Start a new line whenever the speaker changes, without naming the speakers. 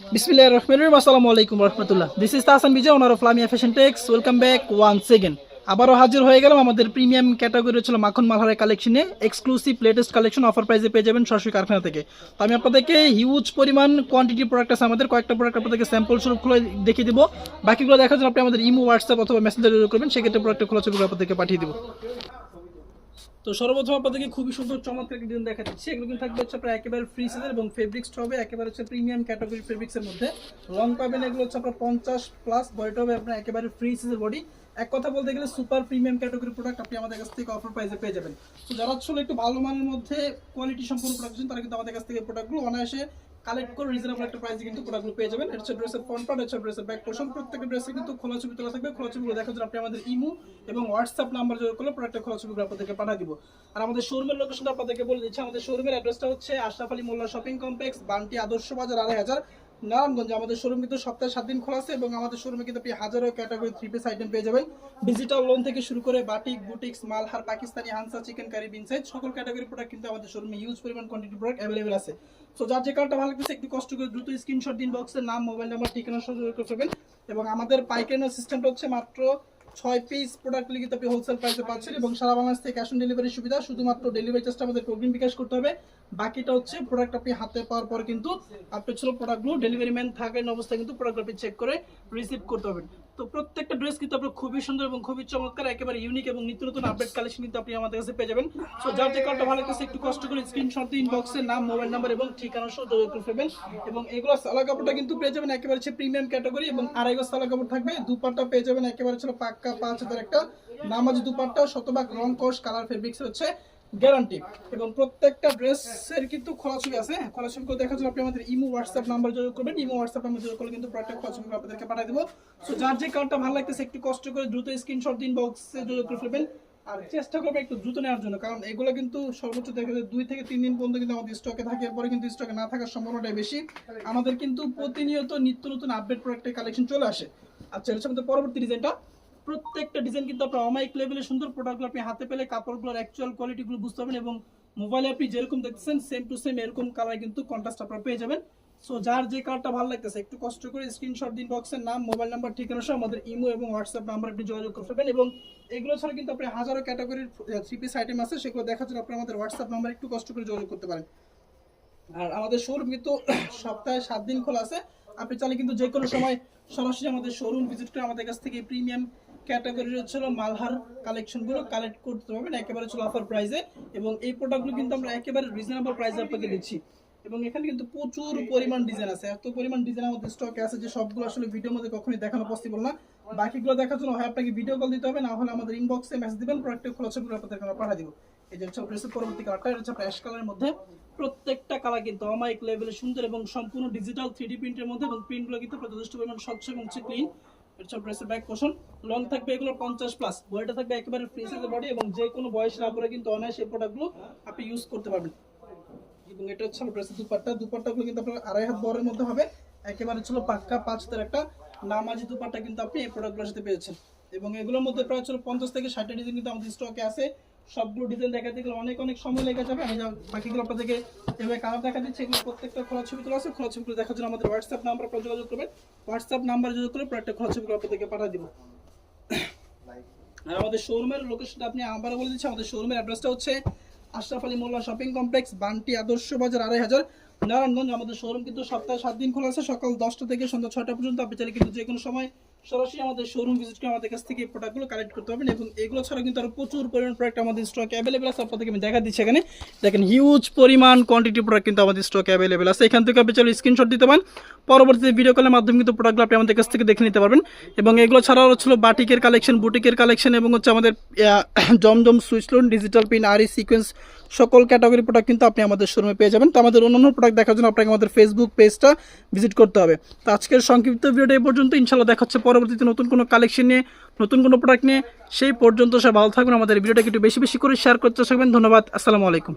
বিসমিল্লাহ রহমান রহিম। আসসালামু আলাইকুম রহমতুল্লাহ। This is Tahsan Bijoy owner of Lamia fashion tex welcome back one second আবারও হাজির হয়ে গেলাম। আমাদের প্রিমিয়াম ক্যাটাগরি ছিল মাখন মালহারের কালেকশনে এক্সক্লুসিভ লেটেস্ট কালেকশন অফার প্রাইসে পেয়ে যাবেন সরাসরি কারখানা থেকে। তো আমি আপনাদেরকে হিউজ পরিমাণ কোয়ান্টিটি প্রোডাক্ট আছে আমাদের। কয়েকটা প্রোডাক্ট আপনাদেরকে স্যাম্পল স্বরূপ খুলে দেখিয়ে দিব। বাকিগুলো দেখার জন্য আপনি আমাদের ইমো হোয়াটসঅ্যাপ অথবা মেসেঞ্জার করবেন। সেক্ষেত্রে প্রোডাক্টের খোলা ছবিগুলো আপনাদেরকে পাঠিয়ে দিব। তো সর্বপ্রথম আপনাদেরকে খুবই সুন্দর, চমৎকার একটি ডিজাইন দেখা দিচ্ছি এগুলো কিন্তু থাকবে হচ্ছে আপনার একেবারে ফ্রি সাইজের এবং ফেব্রিক্স হবে, একেবারে হচ্ছে প্রিমিয়াম ক্যাটাগরি ফেব্রিক্সের মধ্যে। লং পাবেন এগুলো হচ্ছে আপনার পঞ্চাশ প্লাস বডিটা হবে আপনার একেবারে ফ্রি সাইজের বডি এক কথা বলতে গেলে সুপার প্রিমিয়াম ক্যাটাগরি প্রোডাক্ট আপনি আমাদের কাছ থেকে অফার প্রাইসে পেয়ে যাবেন। তো যারা আসলে একটু ভালো মানের মধ্যে কোয়ালিটি সম্পূর্ণ প্রোডাক্ট তারা কিন্তু আমাদের কাছ থেকে প্রোডাক্টগুলো অনায়াসে কালেক্ট করে রিজনেবল একটা প্রাইসে কিন্তু প্রোডাক্টগুলো পেয়ে যাবেন। এটা ড্রেসের ফ্রন্ট পার্ট এটা ড্রেসের ব্যাক পোর্শন প্রত্যেকটা ড্রেসে কিন্তু খোলা ছবি তোলা থাকবে। খোলা দেখার জন্য আপনি আমাদের ইমো এবং হোয়াটসঅ্যাপ নাম্বার যোগ করলে প্রোডাক্টের খোলা ছবিগুলো আপনাদেরকে পাঠিয়ে দিব। আর আমাদের শোরুমের লোকেশনটা আপনাদেরকে বলে দিচ্ছি। আমাদের শোরুমের অ্যাড্রেসটা হচ্ছে আশরাফ আলী মোল্লা শপিং কমপ্লেক্স বান্টি আদর্শ বাজার, আড়াই হাজার। নারায়ণগঞ্জ আমাদের শোরুম কিন্তু সপ্তাহে সাত দিন খোলা আছে এবং আমাদের শোরুমে কিন্তু আপনি হাজারো ক্যাটাগরি থ্রি পিস আইটেম পেয়ে যাবেন। ডিজিটাল লোন থেকে শুরু করে batik boutiques Malhar, Pakistani, Hansa chikankari বিনসাইজ সকল ক্যাটাগরি প্রোডাক্ট কিন্তু আমাদের শোরুমে ইউজ পরিমাণ কোয়ান্টিটি প্রোডাক্ট অ্যাভেলেবল আছে। সো যার যে কার্ডটা ভালো লাগছে একটু কষ্ট করে দ্রুত স্ক্রিনশট দিন বক্সের নাম মোবাইল নাম্বার ঠিকানা সহযোগ করে ফেলবেন এবং আমাদের পাইকারি সিস্টেমটা হচ্ছে মাত্র ছয় পিস প্রোডাক্ট লিখিত আপনি হোলসেল প্রাইসে পাচ্ছেন এবং সারা বাংলাদেশ থেকে ক্যাশ অন ডেলিভারি সুবিধা, শুধুমাত্র ডেলিভারি চার্জটা আমাদের প্রোগ্রাম বিকাশ করতে হবে। বাকিটা হচ্ছে প্রোডাক্ট আপনি হাতে পাওয়ার পর কিন্তু আপনি ছিল প্রোডাক্টগুলো ডেলিভারি ম্যান থাকেন অবস্থায় কিন্তু প্রোডাক্ট আপনি চেক করে রিসিভ করতে পারবেন। তো প্রত্যেকটা ড্রেস কিন্তু আপনার খুবই সুন্দর এবং খুবই চমৎকার, একেবারে ইউনিক এবং নিত্য নতুন আপডেট কালেকশন কিন্তু আপনি আমাদের কাছে পেয়ে যাবেন। সো যার যে কার্ডটা ভালো লাগছে একটু কষ্ট করে স্ক্রিনশট দিন ইনবক্সে নাম মোবাইল নাম্বার এবং ঠিকানা সহ যোগাযোগ করে ফেলবেন। এবং এগুলো সালা কাপড়টা কিন্তু পেয়ে যাবেন একেবারে হচ্ছে প্রিমিয়াম ক্যাটাগরি এবং আড়াই গজ সালা কাপড় থাকবে। দুপাট্টা পেয়ে যাবেন একেবারে ছিল পাক্কা পাঁচ হাজার একটা। নামাজ দুপাট্টা, শতভাগ রং কস কালার ফেব্রিক্স হচ্ছে গ্যারান্টি। এবং প্রত্যেকটা ড্রেসের কিন্তু আছে? ছবি দেখার জন্য আপনি আমাদের ইমো, হোয়াটসঅ্যাপ নাম্বার যোগ করবেন। ইমো, হোয়াটসঅ্যাপ নাম্বার যোগ করলে কিন্তু প্রত্যেক আপনাদেরকে পাঠিয়ে দেবো। সো যার যে কার্ডটা ভালো লাগতেছে, একটু কষ্ট করে দ্রুত স্ক্রিনশট দিন বক্সে যোগ করে ফেলবেন। আর চেষ্টা করবে একটু দ্রুত নেওয়ার জন্য, কারণ এগুলো কিন্তু সর্বোচ্চ দেখা যায় দুই থেকে তিন দিন পর্যন্ত কিন্তু আমাদের স্টকে থাকে। এরপরে কিন্তু স্টকে না থাকার সম্ভাবনাটাই বেশি। আমাদের কিন্তু প্রতিনিয়ত নিত্য নতুন আপডেট প্রোডাক্টের কালেকশন চলে আসে। আচ্ছা এর পরবর্তী ডিজাইনটা প্রত্যেকটা ডিজাইন কিন্তু আপনার অমাইক লেভেলের সুন্দর প্রোডাক্টগুলো আপনি হাতে পেলে কাপড়গুলোর অ্যাকচুয়াল কোয়ালিটিগুলো বুঝতে পারবেন এবং মোবাইলে আপনি যেরকম দেখতেছেন সেম টু সেম এরকম কালার কিন্তু কন্ট্রাস্ট আপনারা পেয়ে যাবেন। সো যার যে কালারটা ভালো লাগতেছে, একটু কষ্ট করে স্ক্রিনশট দিন বক্সের নাম মোবাইল নাম্বার ঠিকানা সহ আমাদের ইমো এবং হোয়াটসঅ্যাপ নাম্বার আপনি যোগাযোগ করে ফেলবেন এবং এগুলো ছাড়া কিন্তু আপনি হাজারো ক্যাটাগরির থ্রি পিস আইটেম আছে, সেগুলো দেখার জন্য আপনি আমাদের হোয়াটসঅ্যাপ নাম্বার একটু কষ্ট করে যোগাযোগ করতে পারেন। আর আমাদের শোরুম কিন্তু সপ্তাহে সাত দিন খোলা আছে। আপনি চাইলে কিন্তু যে কোনো সময় সরাসরি আমাদের শোরুম ভিজিট করে আমাদের কাছ থেকে প্রিমিয়াম ক্যাটাগরির হচ্ছিল মালহার কালেকশনগুলো কালেক্ট করতে পারবেন। একেবারে ছিল অফার প্রাইসে এবং এই প্রোডাক্টগুলো কিন্তু আমরা একেবারে রিজনেবল প্রাইসে আপনাকে দিচ্ছি। এবং এখানে কিন্তু প্রচুর পরিমাণ ডিজাইন আছে। এত পরিমাণ ডিজাইন আমাদের স্টকে আছে যে সবগুলো আসলে ভিডিওর মধ্যে কখনোই দেখানো পসিবল না। বাকিগুলো দেখার জন্য হয় আপনাকে ভিডিও কল দিতে হবে। না হলে আমাদের ইনবক্সে মেসেজ দিবেন প্রোডাক্টের খোলা ছবিগুলো আপনাদেরকে আমরা পাঠিয়ে দিব। এই যে হচ্ছে পরবর্তী কালারটা এটা হচ্ছে অ্যাশ কালারের মধ্যে প্রত্যেকটা কালার কিন্তু লেভেলে সুন্দর এবং সম্পূর্ণ ডিজিটাল থ্রি প্রিন্টের মধ্যে এবং প্রিন্টগুলো কিন্তু যথেষ্ট পরিমাণ স্বচ্ছ এবং হচ্ছে ক্লিন এবং আপনার মধ্যে একেবারে ছিল পাঁচ একটা নামাজি কিন্তু আপনি এই পেয়েছেন। এবং এগুলোর মধ্যে প্রায় ছিল পঞ্চাশ থেকে ষাটটা ডিজাইন কিন্তু আমাদের স্টকে আছে। সবগুলো ডিজাইন দেখাতে গেলে অনেক অনেক সময় লেগে যাবে। আমি বাকিগুলো আপনাদেরকে এভাবে কালার দেখা দিচ্ছি, এগুলো প্রত্যেকটা খোলা ছবি তোলা আছে, খোলা ছবিগুলো দেখার জন্য আমাদের হোয়াটসঅ্যাপ নাম্বার আপনারা যোগাযোগ করবেন। হোয়াটসঅ্যাপ নাম্বার যোগাযোগ করে প্রত্যেকটা খোলা ছবিগুলো আপনাদেরকে পাঠিয়ে দিব। আর আমাদের শোরুমের লোকেশনটা আপনি আবার বলে দিচ্ছি, আমাদের শোরুমের অ্যাড্রেসটা হচ্ছে আশরাফ আলী মোল্লা শপিং কমপ্লেক্স বান্টি আদর্শ বাজার, আড়াই হাজার নারায়ণগঞ্জ। আমাদের শোরুম কিন্তু সপ্তাহে সাত দিন খোলা আছে, সকাল দশটা থেকে সন্ধ্যা ছয়টা পর্যন্ত। আপনি চাইলে কিন্তু যে কোনো সময় সরাসরি আমাদের শোরুম ভিজিট করে আমাদের কাছ থেকে প্রোডাক্টগুলো কালেক্ট করতে পারবেন এবং এগুলো ছাড়া কিন্তু আরও প্রচুর পরিমাণ প্রোডাক্ট আমাদের স্টক অ্যাভেলেবেল আছে আপনাদেরকে আমি দেখা দিচ্ছি এখানে। দেখেন হিউজ পরিমাণ কোয়ান্টিটি প্রোডাক্ট কিন্তু আমাদের স্টক অ্যাভেলেবেল আছে। এখান থেকে আপনি চলো স্ক্রিনশট দিতে পারেন। পরবর্তীতে ভিডিও কলের মাধ্যমে কিন্তু প্রোডাক্টগুলো আপনি আমাদের কাছ থেকে দেখে নিতে পারবেন। এবং এগুলো ছাড়াও হচ্ছিল বাটিকের কালেকশন বুটিকের কালেকশন এবং হচ্ছে আমাদের জমজম Swiss lawn digital print aari sequence সকল ক্যাটাগরি প্রোডাক্ট কিন্তু আপনি আমাদের শোরুমে পেয়ে যাবেন। তো আমাদের অন্যান্য প্রোডাক্ট দেখার জন্য আপনাকে আমাদের ফেসবুক পেজটা ভিজিট করতে হবে। তো আজকের সংক্ষিপ্ত ভিডিওটা এই পর্যন্ত। ইনশাল্লাহ দেখা হচ্ছে পরবর্তীতে নতুন কোনো কালেকশন নিয়ে, নতুন কোনো প্রোডাক্ট নিয়ে। সেই পর্যন্ত সব ভালো থাকবেন। আমাদের ভিডিওটাকে একটু বেশি বেশি করে শেয়ার করতে থাকবেন। ধন্যবাদ। আসসালামু আলাইকুম।